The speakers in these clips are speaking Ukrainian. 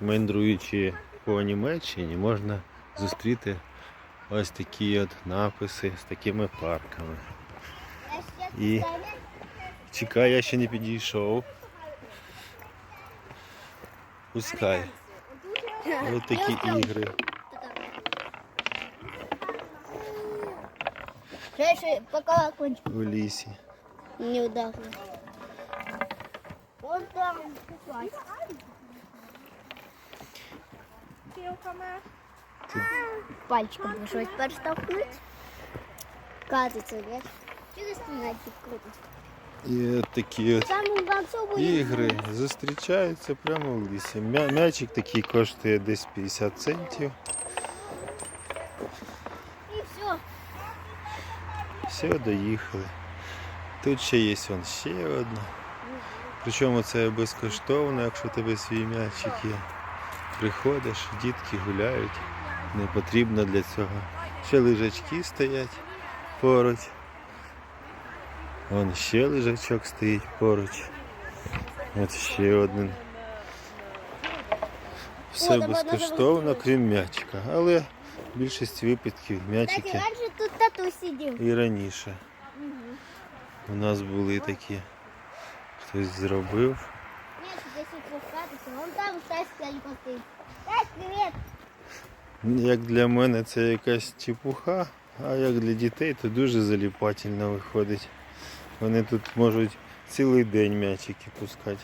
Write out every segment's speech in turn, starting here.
Мандруючи по Німеччині, можна зустріти ось такі от написи з такими парками. І чекай, я ще не підійшов. Пускай. Ось такі ігри. У лісі. не удастся. Там. Пальчиком пришлось подштовхнуть. Кажется, нет? Что за круто? І такі от ігри зустрічаються прямо в лісі. М'ячик такий коштує десь 50 центів. И все. Все, доїхали. Тут ще є вон ще одна. Причому це безкоштовно, якщо у тебе свій м'ячик є. Приходиш, дітки гуляють. Не потрібно для цього. Ще лежачки стоять поруч. Вон ще лежачок стоїть поруч. От ще один. Все безкоштовно, крім м'ячика. Але в більшості випадків м'ячики тут тату сидел. і раніше. У нас були такі. Хтось зробив. Нет, здесь и пускаться. Вон там Стась стоит постоит. Стась, привет. Як для мене це якась чепуха, а як для дітей то дуже заліпательно виходить. Вони тут можуть цілий день м'ячики пускати.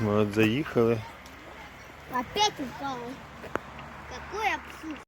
Ми от заїхали. Опять упала.